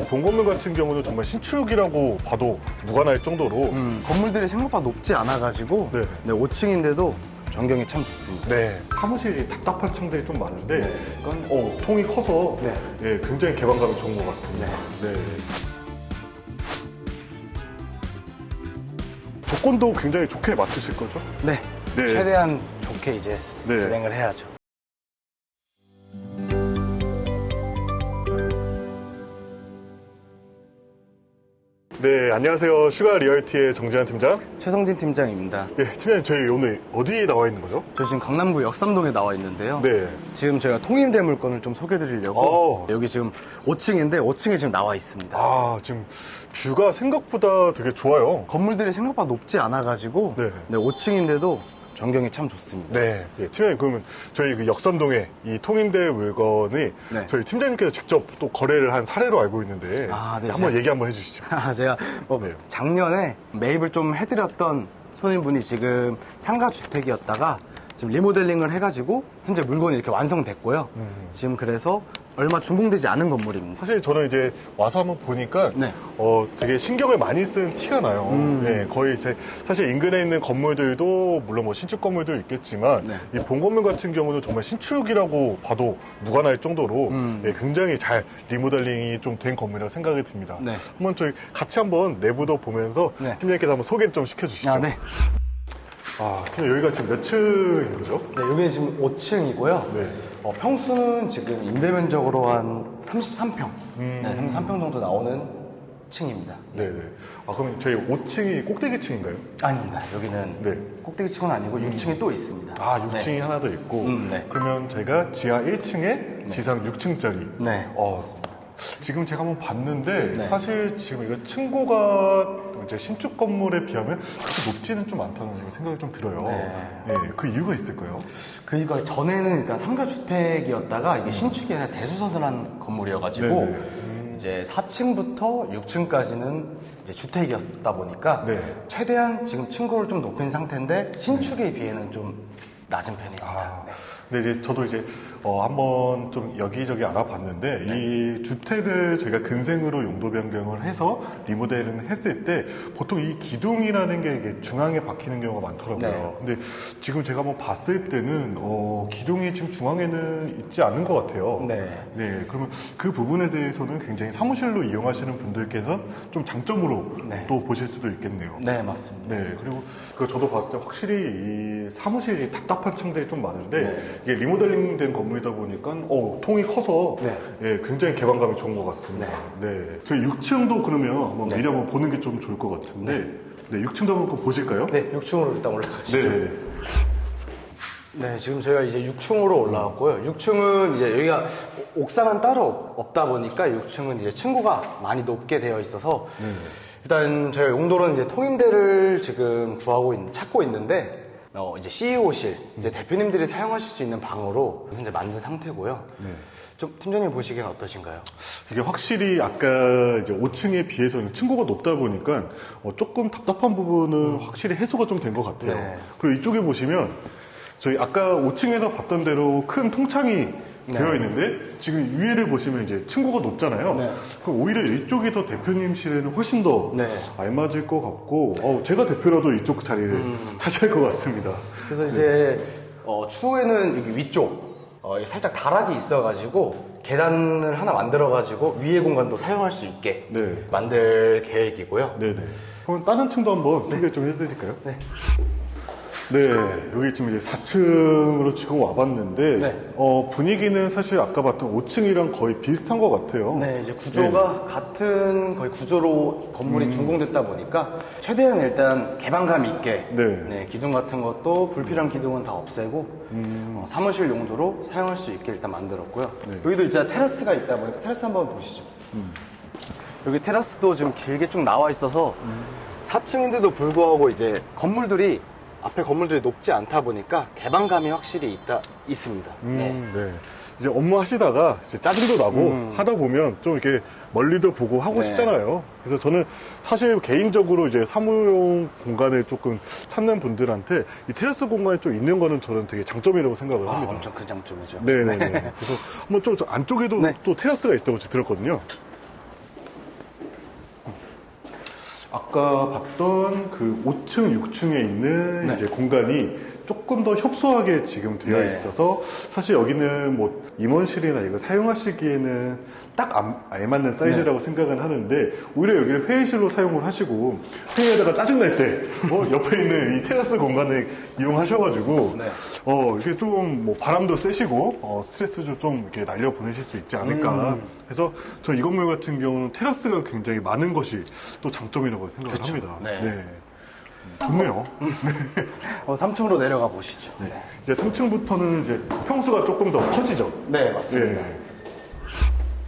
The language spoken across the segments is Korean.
이 본건물 같은 경우는 정말 신축이라고 봐도 무관할 정도로 음, 건물들이 생각보다 높지 않아가지고 네. 네, 5층인데도 전경이 참 좋습니다. 네, 사무실이 답답한 창들이 좀 많은데 네. 약간 어, 통이 커서 네. 예, 굉장히 개방감이 좋은 것 같습니다. 네. 조건도 굉장히 좋게 맞추실 거죠? 네. 네. 최대한 좋게 이제 네. 진행을 해야죠. 네, 안녕하세요. 슈가 리얼티의 정재환 팀장. 최성진 팀장입니다. 예, 팀장님 저희 오늘 어디에 나와 있는 거죠? 저 지금 강남구 역삼동에 나와 있는데요. 네. 지금 저희가 통임대 물건을 좀 소개드리려고 어. 여기 지금 5층인데 5층에 지금 나와 있습니다. 아, 지금 뷰가 생각보다 되게 좋아요. 건물들이 생각보다 높지 않아가지고 네. 네, 5층인데도 전경이 참 좋습니다. 네. 예, 팀장님 그러면 저희 그 역삼동에 이 통임대 물건이 네. 저희 팀장님께서 직접 또 거래를 한 사례로 알고 있는데 아, 네, 한번 제가- 얘기 한번 해주시죠. 제가 뭐 네. 작년에 매입을 좀 해드렸던 손님분이 지금 상가 주택이었다가 지금 리모델링을 해가지고 현재 물건이 이렇게 완성됐고요. 음. 지금 그래서 얼마 준공되지 않은 건물입니다. 사실 저는 이제 와서 한번 보니까 네. 어 되게 신경을 많이 쓴 티가 나요. 음. 네, 거의 제 사실 인근에 있는 건물들도 물론 뭐 신축 건물도 있겠지만 네. 이 본건물 같은 경우는 정말 신축이라고 봐도 무관할 정도로 음. 예, 굉장히 잘 리모델링이 좀 된 건물이라고 생각이 듭니다. 네. 한번 저희 같이 한번 내부도 보면서 네. 팀장님께서 한번 소개를 좀 시켜주시죠. 아, 네. 아, 팀장 여기가 지금 몇 층인 거죠? 네, 여기는 지금 5층이고요. 네. 어, 평수는 지금 임대 면적으로 한 33평. 음. 네, 33평 정도 나오는 층입니다. 네 네. 아 그럼 저희 5층이 꼭대기 층인가요? 아닙니다. 여기는 네. 꼭대기 층은 아니고 6층이 또 있습니다. 아, 6층이 네. 하나 더 있고. 음, 네. 그러면 저희가 지하 1층에 지상 6층짜리. 네. 어, 지금 제가 한번 봤는데 네. 사실 지금 이거 층고가 이제 신축 건물에 비하면 그렇게 높지는 좀 않다는 생각이 좀 들어요. 네. 네, 그 이유가 있을까요? 그 이거 전에는 일단 상가 주택이었다가 이게 신축이 아니라 대수선을 한 건물이어가지고 네네. 음. 이제 4층부터 6층까지는 이제 주택이었다 보니까 네. 최대한 지금 층고를 좀 높인 상태인데 신축에 비해는 좀 낮은 편입니다. 아, 네. 근데 이제 저도 이제 어, 한번 좀 여기저기 알아봤는데 네. 이 주택을 저희가 근생으로 용도 변경을 해서 리모델링을 했을 때 보통 이 기둥이라는 게 이게 중앙에 박히는 경우가 많더라고요. 근데 지금 제가 한번 봤을 때는 어, 기둥이 지금 중앙에는 있지 않은 것 같아요. 네. 네, 그러면 그 부분에 대해서는 굉장히 사무실로 이용하시는 분들께서 좀 장점으로 네. 또 보실 수도 있겠네요. 네, 맞습니다. 네, 그리고 그 저도 봤을 때 확실히 이 사무실이 답답 한 창들이 좀 많은데 네. 이게 리모델링 된 건물이다 보니까 어, 통이 커서 네. 예, 굉장히 개방감이 좋은 것 같습니다. 네. 저희 6층도 그러면 한번 네. 미리 한번 보는 게 좀 좋을 것 같은데 네, 6층도 한번 보실까요? 네, 6층으로 일단 올라가시죠. 네. 네. 네, 지금 저희가 이제 6층으로 올라왔고요. 6층은 이제 여기가 옥상은 따로 없다 보니까 6층은 이제 층고가 많이 높게 되어 있어서 네. 일단 저희가 용도로는 이제 통임대를 지금 구하고 있, 찾고 있는데 어, 이제 CEO실, 이제 대표님들이 사용하실 수 있는 방으로 현재 만든 상태고요. 네. 좀 팀장님 보시기엔 어떠신가요? 이게 확실히 아까 이제 5층에 비해서는 층고가 높다 보니까 어, 조금 답답한 부분은 확실히 해소가 좀 된 것 같아요. 네. 그리고 이쪽에 보시면 저희 아까 5층에서 봤던 대로 큰 통창이 네. 되어 있는데 지금 위에를 보시면 이제 층고가 높잖아요. 네. 그럼 오히려 이쪽이 더 대표님실에는 훨씬 더 네. 알맞을 것 같고 어, 제가 대표라도 이쪽 자리를 음. 차지할 것 같습니다. 그래서 이제 어, 추후에는 여기 위쪽 어, 살짝 다락이 있어가지고 계단을 하나 만들어가지고 위에 공간도 사용할 수 있게 네. 만들 계획이고요. 네네. 그럼 다른 층도 한번 소개 좀 해드릴까요? 네. 네, 여기 지금 이제 4층으로 지금 와봤는데, 네. 어, 분위기는 사실 아까 봤던 5층이랑 거의 비슷한 것 같아요. 네, 이제 구조가 같은 거의 구조로 건물이 준공됐다 보니까 최대한 일단 개방감 있게 네. 기둥 같은 것도 불필요한 기둥은 다 없애고 어, 사무실 용도로 사용할 수 있게 일단 만들었고요. 네. 여기도 이제 테라스가 있다 보니까 테라스 한번 보시죠. 여기 테라스도 지금 길게 쭉 나와 있어서 4층인데도 불구하고 이제 건물들이 앞에 건물들이 높지 않다 보니까 개방감이 확실히 있다 있습니다. 음, 네. 네. 이제 업무 하시다가 이제 짜증도 나고 음. 하다 보면 좀 이렇게 멀리도 보고 하고 네. 싶잖아요. 그래서 저는 사실 개인적으로 이제 사무용 공간을 조금 찾는 분들한테 이 테라스 공간이 좀 있는 거는 저는 되게 장점이라고 생각을 아, 합니다. 엄청 큰 장점이죠. 네네네. 그래서 한번 좀 안쪽에도 네. 또 테라스가 있다고 들었거든요. 아까 봤던 그 5층, 6층에 있는 네. 이제 공간이 조금 더 협소하게 지금 되어 네. 있어서 사실 여기는 뭐 임원실이나 이거 사용하시기에는 딱 안- 알맞는 사이즈라고 네. 생각은 하는데 오히려 여기를 회의실로 사용을 하시고 회의하다가 짜증날 때 어, 옆에 있는 이 테라스 공간을 이용하셔가지고 네. 어, 이게 좀 뭐 바람도 쐬시고 어, 스트레스도 좀 이렇게 날려 보내실 수 있지 않을까. 음. 그래서 저 이 건물 같은 경우는 테라스가 굉장히 많은 것이 또 장점이라고 생각을 합니다. 네. 좋네요. 어, 3층으로 내려가 보시죠. 네, 이제 3층부터는 이제 평수가 조금 더 커지죠. 네 맞습니다. 예.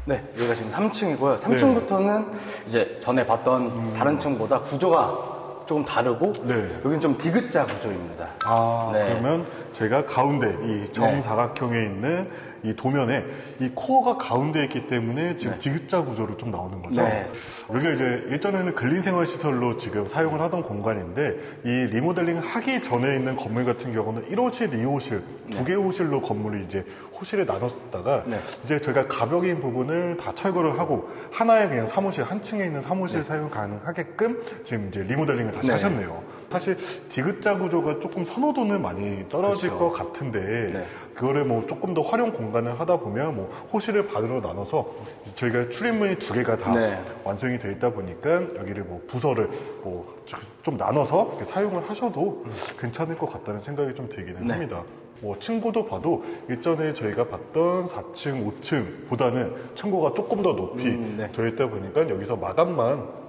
네, 여기가 지금 3층이고요. 3층부터는 이제 전에 봤던 다른 층보다 구조가 조금 다르고 네. 여기는 좀 디귿자 구조입니다. 아, 네. 그러면 저희가 가운데 이 정사각형에 있는 이 도면에 이 코어가 가운데 있기 때문에 지금 디귿자 구조로 좀 나오는 거죠. 네. 여기가 이제 예전에는 근린생활시설로 지금 사용을 하던 공간인데 이 리모델링 하기 전에 있는 건물 같은 경우는 1호실, 2호실 두 개 호실로 건물을 이제 호실에 나눴다가 네. 이제 저희가 가벽인 부분을 다 철거를 하고 하나의 그냥 사무실 한 층에 있는 사무실 사용 가능하게끔 지금 이제 리모델링을 다시 네. 하셨네요. 사실 디귿자 구조가 조금 선호도는 많이 떨어질 그렇죠. 것 같은데 네. 그거를 뭐 조금 더 활용 공간을 하다 보면 뭐 호실을 반으로 나눠서 저희가 출입문이 두 개가 다 네. 완성이 되어 있다 보니까 여기를 뭐 부서를 뭐 좀 나눠서 사용을 하셔도 괜찮을 것 같다는 생각이 좀 들기는 네. 합니다. 뭐 층고도 봐도 일전에 저희가 봤던 4층, 5층보다는 층고가 조금 더 높이 음, 네. 되어 있다 보니까 여기서 마감만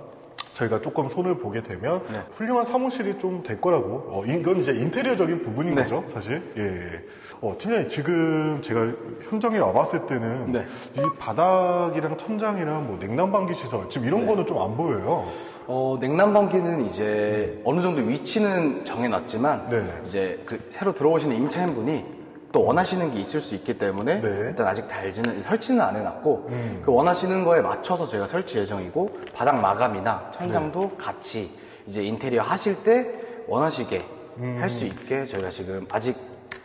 저희가 조금 손을 보게 되면 네. 훌륭한 사무실이 좀 될 거라고 어, 이건 이제 인테리어적인 부분인 네. 거죠 사실 예, 예. 어, 팀장님 지금 제가 현장에 와봤을 때는 네. 이 바닥이랑 천장이랑 뭐 냉난방기 시설 지금 이런 거는 좀 안 보여요 어, 냉난방기는 이제 어느 정도 위치는 정해놨지만 네. 이제 그 새로 들어오시는 임차인분이 또 원하시는 게 있을 수 있기 때문에 네. 일단 아직 달지는 설치는 안 해놨고 음. 그 원하시는 거에 맞춰서 저희가 설치 예정이고 바닥 마감이나 천장도 네. 같이 이제 인테리어 하실 때 원하시게 음. 할수 있게 저희가 지금 아직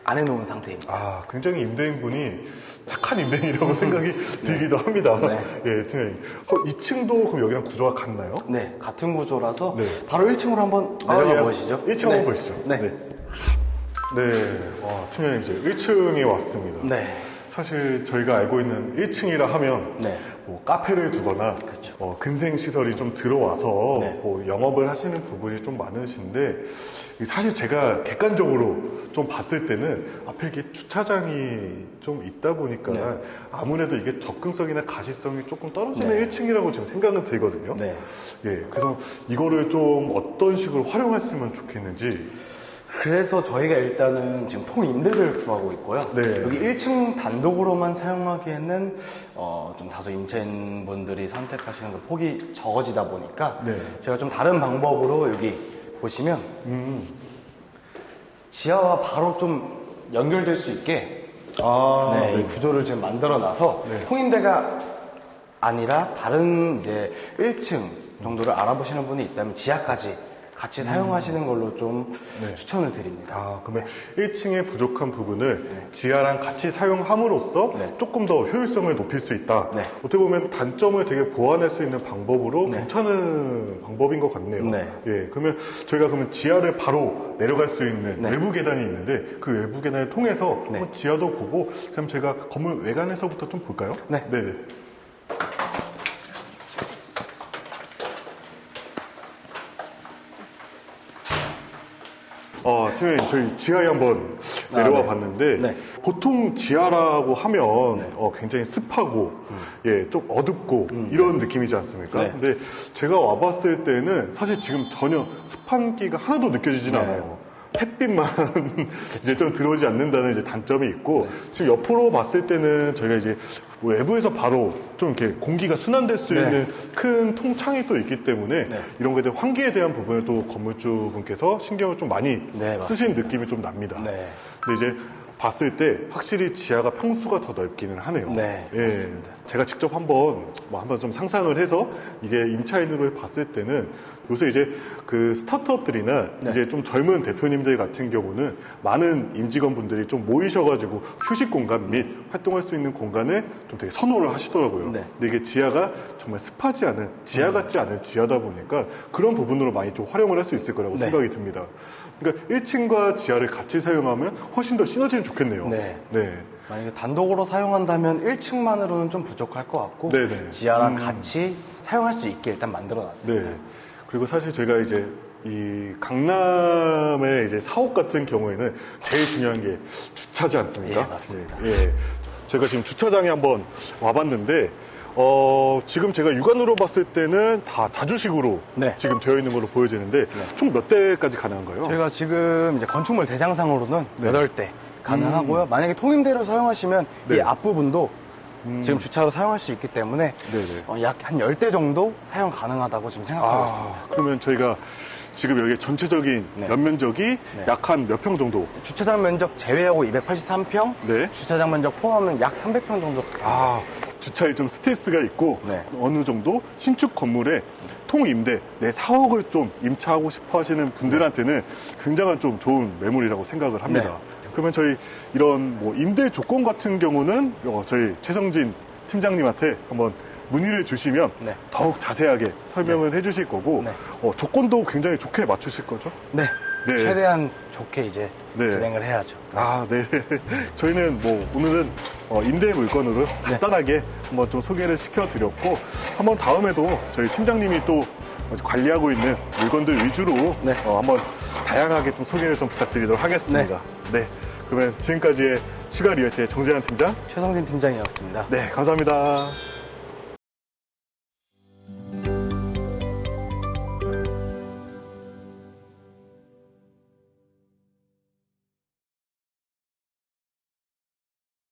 안 해놓은 상태입니다. 아 굉장히 임대인분이 착한 임대인이라고 생각이 들기도 합니다 네. 예, 팀장님 어, 2층도 그럼 여기랑 구조가 같나요? 네, 같은 구조라서 네. 바로 1층으로 한번 내려가 예. 보시죠. 1층 네. 한번 보시죠 네. 네. 네. 와, 팀장님 이제 1층에 왔습니다 네. 사실 저희가 알고 있는 1층이라 하면 네. 뭐 카페를 두거나 그쵸. 어, 근생 시설이 좀 들어와서 네. 뭐 영업을 하시는 부분이 좀 많으신데 사실 제가 객관적으로 좀 봤을 때는 앞에 이게 주차장이 좀 있다 보니까 네. 아무래도 이게 접근성이나 가시성이 조금 떨어지는 네. 1층이라고 지금 생각은 들거든요. 네. 예, 그래서 이거를 좀 어떤 식으로 활용했으면 좋겠는지 그래서 저희가 일단은 지금 통임대를 구하고 있고요. 네. 여기 1층 단독으로만 사용하기에는 어, 좀 다소 임차인분들이 선택하시는 그 폭이 적어지다 보니까 네. 제가 좀 다른 방법으로 여기 보시면 음. 지하와 바로 좀 연결될 수 있게 아, 네, 네. 이 구조를 지금 만들어 놔서 네. 통임대가 아니라 다른 이제 1층 정도를 알아보시는 분이 있다면 지하까지 같이 사용하시는 걸로 좀 네. 추천을 드립니다. 아, 그러면 1층의 부족한 부분을 지하랑 같이 사용함으로써 네. 조금 더 효율성을 높일 수 있다. 네. 어떻게 보면 단점을 되게 보완할 수 있는 방법으로 네. 괜찮은 방법인 것 같네요. 네. 예, 그러면 저희가 그러면 지하를 바로 내려갈 수 있는 네. 외부 계단이 있는데 그 외부 계단을 통해서 네. 지하도 보고 그럼 제가 건물 외관에서부터 좀 볼까요? 네. 네 어, 팀장님, 저희 지하에 한번 아, 내려와 네. 봤는데, 네. 보통 지하라고 하면, 어, 굉장히 습하고, 예, 좀 어둡고, 이런 느낌이지 않습니까? 음. 네. 근데 제가 와봤을 때는 사실 지금 전혀 습한 기가 하나도 느껴지진 네. 않아요. 햇빛만 이제 좀 들어오지 않는다는 이제 단점이 있고, 네. 지금 옆으로 봤을 때는 저희가 이제 외부에서 바로 좀 이렇게 공기가 순환될 수 네. 있는 큰 통창이 또 있기 때문에 네. 이런 거에 대한 환기에 대한 부분을 또 건물주 분께서 신경을 좀 많이 네, 쓰신 느낌이 좀 납니다. 네. 근데 이제 봤을 때 확실히 지하가 평수가 더 넓기는 하네요. 네, 예. 맞습니다. 제가 직접 한번 뭐 한번 좀 상상을 해서 이게 임차인으로 봤을 때는 요새 이제 그 스타트업들이나 네. 이제 좀 젊은 대표님들 같은 경우는 많은 임직원분들이 좀 모이셔가지고 휴식 공간 및 활동할 수 있는 공간을 좀 되게 선호를 하시더라고요. 네. 근데 이게 지하가 정말 습하지 않은 지하 같지 않은 지하다 보니까 그런 부분으로 많이 좀 활용을 할 수 있을 거라고 네. 생각이 듭니다. 그러니까 1층과 지하를 같이 사용하면 훨씬 더 시너지는 좋겠네요. 네. 네. 만약에 단독으로 사용한다면 1층만으로는 좀 부족할 것 같고 네네. 지하랑 음. 같이 사용할 수 있게 일단 만들어 놨습니다. 네. 그리고 사실 제가 이제 이 강남의 이제 사옥 같은 경우에는 제일 중요한 게 주차지 않습니까? 예, 맞습니다. 예. 예. 제가 지금 주차장에 한번 와봤는데 어, 지금 제가 육안으로 봤을 때는 다 다주식으로 네. 지금 되어 있는 걸로 보여지는데 총몇 대까지 가능한가요? 저희가 지금 이제 건축물 대장상으로는 네. 8대 가능하고요. 만약에 통임대로 사용하시면 이 네. 앞부분도 지금 주차로 사용할 수 있기 때문에 네네. 어, 약한 10대 정도 사용 가능하다고 지금 생각하고 있습니다. 아, 그러면 저희가 지금 여기 전체적인 네. 연면적이 네. 약한 몇 평 정도? 주차장 면적 제외하고 283평, 네. 주차장 면적 포함하면 약 300평 정도. 아, 주차에 좀 스트레스가 있고 네. 어느 정도 신축 건물에 통임대 내 사옥을 좀 임차하고 싶어 하시는 분들한테는 굉장한 좀 좋은 매물이라고 생각을 합니다. 네. 그러면 저희 이런 뭐 임대 조건 같은 경우는 어, 저희 최성진 팀장님한테 한번 문의를 주시면 네. 더욱 자세하게 설명을 해주실 거고 네. 어, 조건도 굉장히 좋게 맞추실 거죠? 네. 네. 최대한 좋게 이제 네. 진행을 해야죠. 아, 네. 저희는 뭐 오늘은 어, 임대 물건으로 간단하게 한번 좀 소개를 시켜드렸고 한번 다음에도 저희 팀장님이 또 관리하고 있는 물건들 위주로 네. 어, 한번 다양하게 좀 소개를 좀 부탁드리도록 하겠습니다. 네. 그러면 지금까지의 슈가 리얼티의 정재환 팀장. 최성진 팀장이었습니다. 네, 감사합니다.